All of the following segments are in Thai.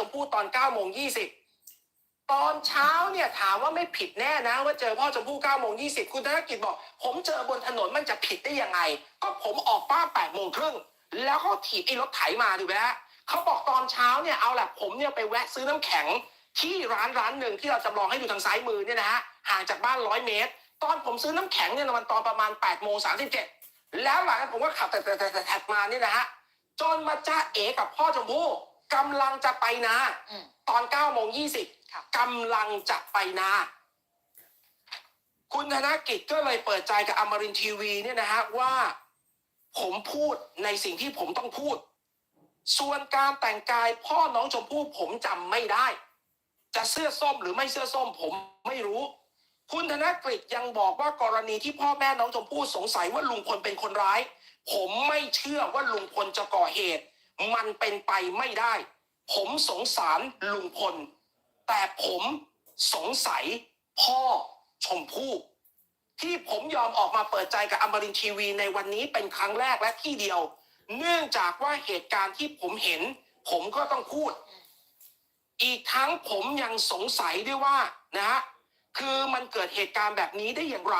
ชมพู่ตอน9โมง20ตอนเช้าเนี่ยถามว่าไม่ผิดแน่นะ ว่าเจอพ่อชมพู่9โมง20คุณธนกิจบอก ผมเจอบนถนนมันจะผิดได้ยังไง ก็ผมออกบ้าน8โมงครึ่งแล้วก็ถีบไอ้รถไถมาถูกไหมฮะเขาบอกตอนเช้าเนี่ยเอาแหละผมเนี่ยไปแวะซื้อน้ำแข็งที่ร้านร้านหนึ่งที่เราจำลองให้ดูทางซ้ายมือเนี่ยนะฮะห่างจากบ้านร้อยเมตร ตอนผมซื้อน้ำแข็งเนี่ยมันตอนประมาณ8โมง37แล้วหลังจากนั้นผมก็ขับแต่แต่แต่แต่แท็กมาเนี่ยนะฮะจนมาจ้าเอกับพ่อชมพู่ กำลังจะไปนา อืม ตอน9โมงค่ะ20กำลังจะไปนา คุณธนกิจก็เลยเปิดใจกับอมรินทร์ทีวีเนี่ยนะฮะว่า ผมพูดในสิ่งที่ผมต้องพูด ส่วนการแต่งกายพ่อน้องชมพู่ผมจำไม่ได้ จะเสื้อส้มหรือไม่เสื้อส้มผมไม่รู้ คุณธนกฤษยังบอกว่ากรณีที่พ่อแม่น้องชมพู่สงสัยว่าลุงพลเป็นคนร้าย ผมไม่เชื่อว่าลุงพลจะก่อเหตุ มันเป็นไปไม่ได้ ผมสงสารลุงพล แต่ผมสงสัยพ่อชมพู่ที่ผมยอมออกมาเปิดใจกับอมรินทร์ทีวีในวันนี้เป็นครั้งแรกและที่เดียว เนื่องจากว่าเหตุการณ์ที่ผมเห็น ผมก็ต้องพูด อีกทั้งผมยังสงสัยด้วยว่านะฮะคือมันเกิดเหตุการณ์แบบนี้ได้อย่างไร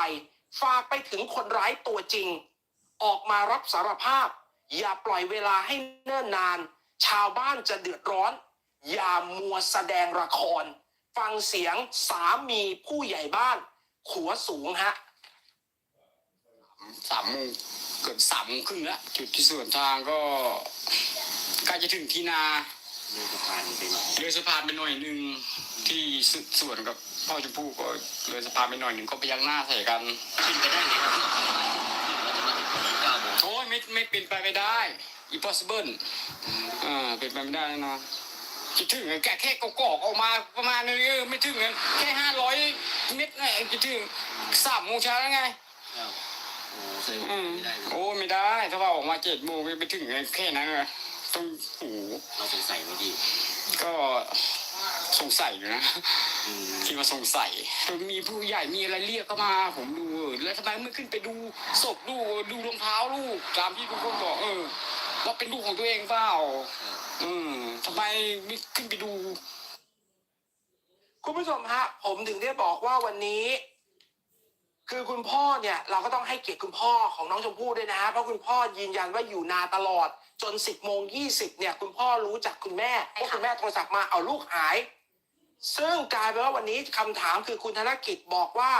ฝากไปถึงคนร้ายตัวจริง ออกมารับสารภาพ อย่าปล่อยเวลาให้เนิ่นนาน ชาวบ้านจะเดือดร้อน อย่ามัวแสดงละคร ฟังเสียงสามีผู้ใหญ่บ้าน ขัวสูงฮะสามโมงเกือบสามโมงครึ่งแล้วจุดที่ส่วนทางก็ใกล้จะถึงที่นาเดินสะพานไปหน่อยเลยสะพานไปหน่อยหนึ่งที่สส่วนกับพ่อชมพู่ก็เลยสะพานไปหน่อยหนึ่งก็พยักหน้าใส่กันขึ้นไปได้ไงครับ ไม่ไม่เป็นไปไม่ได้ impossible อ่าเป็นไปไม่ได้แน่นอนคิดถึงแค่แค่กอกๆออกมาประมาณนึงเออไม่ถึงนั้นแค่ห้าร้อยเมตรไงคิดถึงสามโมงเช้าแล้วไงอ้าวโอ้เซลล์อืมไม่ได้เลยโอ้ไม่ได้ถ้าว่าออกมาเจ็ดโมงไปถึงแค่นั้นเลยต้องโอ้โหเราสงสัยไม่ดี ก็ สงสัยอยู่นะอืมที่ว่าสงสัยมีผู้ใหญ่มีอะไรเรียกเข้ามา ผมดูเออแล้วทำไมไม่ขึ้นไปดูศพลูกดูรองเท้าลูกตามที่ทุกคนบอกเออว่าเป็นลูกของตัวเองเปล่าอืมทำไมไม่ขึ้นไปดู คุณผู้ชมฮะ ผมถึงได้บอกว่าวันนี้ คือคุณพ่อเนี่ย เราก็ต้องให้เกียรติคุณพ่อของน้องชมพู่ด้วยนะฮะเพราะคุณพ่อยืนยันว่าอยู่นาตลอดจน 10โมง20เนี่ย คุณพ่อรู้จักคุณแม่เพราะคุณแม่โทรศัพท์มาเอาลูกหาย ซึ่งกลายเป็นว่าวันนี้คำถามคือคุณธนกิจบอกว่า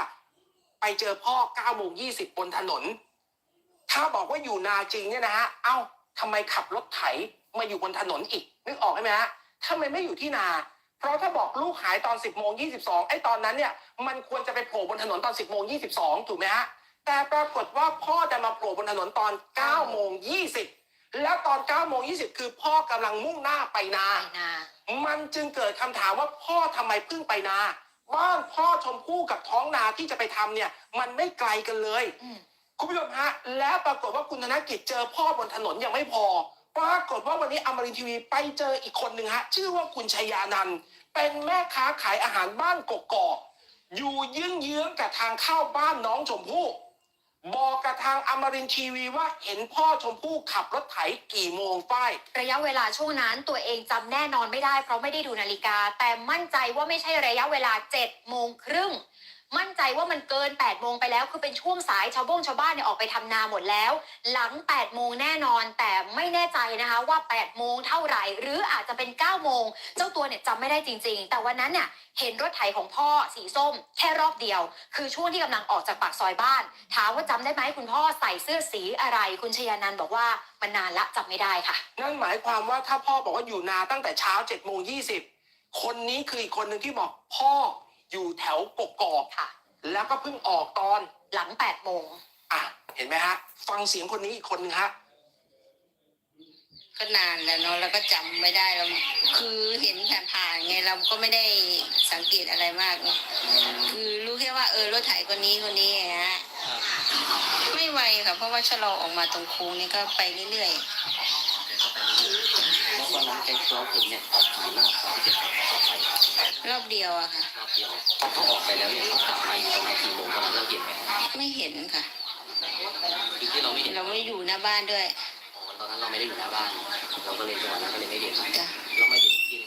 ไปเจอพ่อ9โมง20 บนถนน ถ้าบอกว่าอยู่นาจริงเนี่ยนะฮะ เอ้าทำไมขับรถไถมาอยู่บนถนนอีก นึกออกไหมฮะทำไมไม่อยู่ที่นา เพราะถ้าบอกลูกหายตอน 10โมง22ไอ้ตอนนั้นเนี่ยมันควรจะไปโผล่บนถนนตอน 10โมง22 ถูกไหมฮะ แต่ปรากฏว่าพ่อจะมาโผล่บนถนนตอน9โมง20 แล้วตอน9โมง20คือพ่อกำลังมุ่งหน้าไปนา ไปนามันจึงเกิดคำถามว่าพ่อทำไมเพิ่งไปนา บ้านพ่อชมพู่กับท้องนาที่จะไปทำเนี่ย มันไม่ไกลกันเลย อืมคุณผู้ชมฮะ แล้วปรากฏว่าคุณธนกิจเจอพ่อบนถนนยังไม่พอ ปรากฏว่าวันนี้อมรินทร์ทีวีไปเจออีกคนหนึ่งฮะ ชื่อว่าคุณชยานันท์เป็นแม่ค้าขายอาหารบ้านกกอกอยู่เยื้องๆกับทางเข้าบ้านน้องชมพู่ บอกกับทางอมรินทีวีว่าเห็นพ่อชมพู่ขับรถไถกี่โมงป้ายระยะเวลาช่วงนั้นตัวเองจำแน่นอนไม่ได้เพราะไม่ได้ดูนาฬิกา แต่มั่นใจว่าไม่ใช่ระยะเวลา7จ็ดโมงครึ่ง มั่นใจว่ามันเกิน8ปดโมงไปแล้วคือเป็นช่วงสายชาวบ้งชาวบ้านเนี่ยออกไปทำนาหมดแล้ว หลัง8ปดโมงแน่นอน แต่ไม่แน่ใจนะคะว่า8ปดโมงเท่าไหร่ หรืออาจจะเป็น9ก้าโมงเจ้าตัวเนี่ยจำไม่ได้จริง ๆ แต่วันนั้นเนี่ยเห็นรถไถของพ่อสีส้ม แค่รอบเดียว คือช่วงที่กำลังออกจากปากซอยบ้านถามว่าจำได้ไหมคุณพ่อใส่เสื้อสีอะไร คุณชยานันบอกว่ามันนานละจำไม่ได้ค่ะนั่นหมายความว่าถ้าพ่อบอกว่าอยู่นาตั้งแต่เช้า7จ็ดโมงยีคนนี้คืออีกคนหนึ่งที่บอกพ่อ อยู่แถวกกอกค่ะ แล้วก็เพิ่งออกตอน หลัง8ปดโมงอะ เห็นไหมฮะ ฟังเสียงคนนี้อีกคนหนึ่งฮะ ก็นานแล้วเนาะแล้วก็จำไม่ได้เราคือเห็นผ่านๆไงเราก็ไม่ได้สังเกตอะไรมากเนาะคือรู้แค่ว่าเออรถไถคนนี้คนนี้อย่างเงี้ยไม่ไวค่ะ เพราะว่าชะลอออกมาตรงโค้งนี่ก็ไปเรื่อย แล้ววันนั้นแกเราเห็นเนี่ยกี่รอบสองเจ็ดรอบไปๆรอบเดียวอะค่ะ รอบเดียวพอเขาออกไปแล้วเนี่ยเขากลับมาอยู่ตรงไหนกี่โมงตอนนั้นเราเห็นไหมไม่เห็นค่ะ คือที่เราไม่เห็นเราไม่อยู่หน้าบ้านด้วยตอนนั้นเราไม่ได้อยู่หน้าบ้าน เราก็เลยจังหวะนั้นก็เลยไม่เห็นจ้ะ เราไม่เห็น